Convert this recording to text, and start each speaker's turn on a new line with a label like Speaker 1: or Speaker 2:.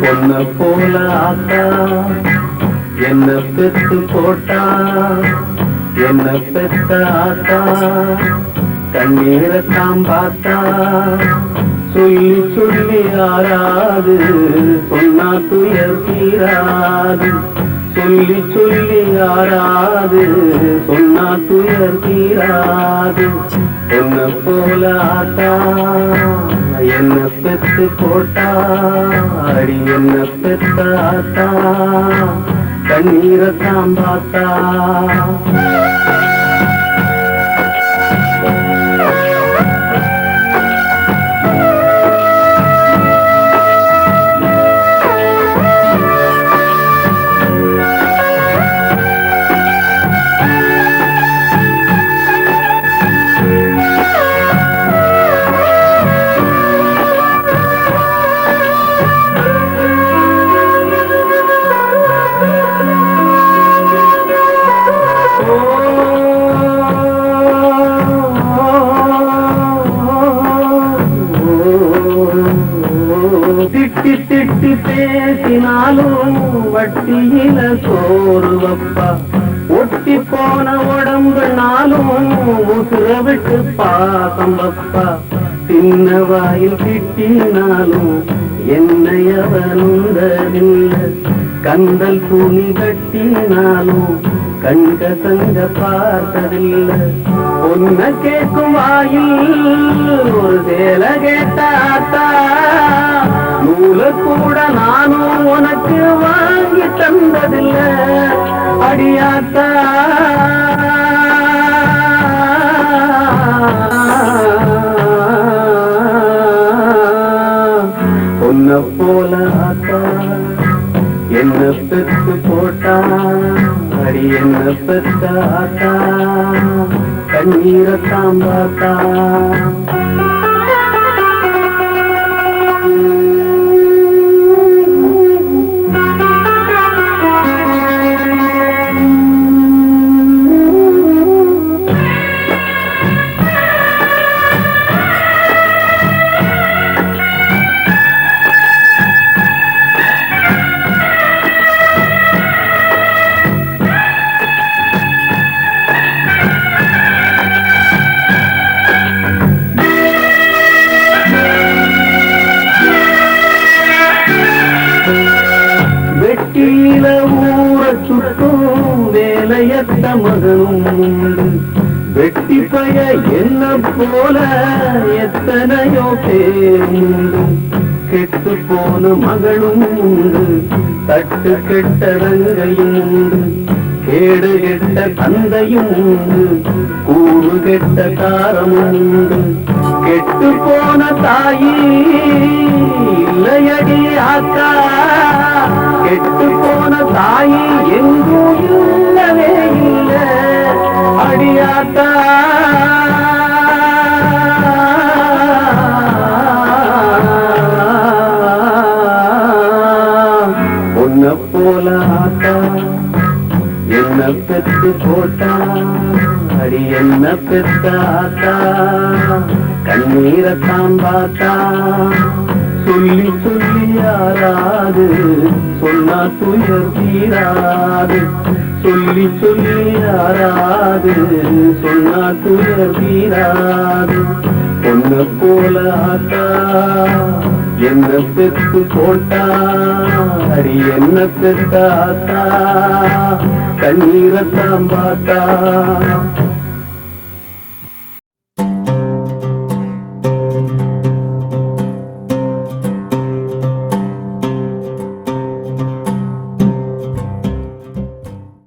Speaker 1: பொன்ன போல ஆத்தா என்ன பெத்து போட்டா என்ன பெத்த ஆத்தா கண்ணீரை பார்த்தா சொல்லி சொல்லி ஆராது சொன்னா துயர் தீராது. சொல்லி சொல்லி ஆராது சொன்னா துயர் தீராது. என்ன போல ஆத்தா என்ன பெத்து போட்டா அடி என்ன பெத்த ஆத்தா கண்ணீரை தான் பார்த்தா. பேசினாலும் வட்டியில சோறுவப்பா. ஒட்டி போன உடம்பு நாளும் உசுர விட்டு பாசம் வப்பா. சின்ன வாயில் திட்டினாலும் என்னை அவனுந்ததில்லை கந்தல் துணி கட்டினாலும் கண்க தங்க பார்த்ததில்லை. பொன்ன கேட்கும் வாயில் ஒரு சேல கேட்டாத்தா கூட நானும் உனக்கு வாங்கி தந்ததில்லை. அடியாத்தா. பொன்ன போல ஆத்தா என்ன பெத்து போட்டா? அடி என்ன பெத்தாத்தா கண்ணீரை தாம்பாத்தா கீழ ஊற சுட்டும் வேலையத்த மகனும். உண்டு வெட்டி பய என்ன போல எத்தனையோ பேர் கெட்டு போன மகளும் உண்டு. தட்டு கெட்ட ரங்கையும் உண்டு. கேடு கெட்ட தந்தையும் உண்டு. கூறு கெட்ட காரமும் உண்டு. கெட்டு போன தாயி இல்லையடி ஆக்கா கெட்டு போன தாயி எங்கும் இல்லவே இல்ல. அடியாத்தா. உன்ன போல ஆத்தா என்ன பெத்து போட்டா அடி என்ன பெத்தாத்தா கண்ணீரை தாம்பாத்தா பார்த்தா. சொல்லி சொல்லியாராது. சொன்னா துயர் தீராது. சொல்லி சொல்லியாராது. சொன்னா துயர் தீராது. பொண்ணு போல ஆத்தா என்ன பெத்து போட்டா அடி என்ன பெத்தாத்தா. கண்ணீரத்தான் பார்த்தா.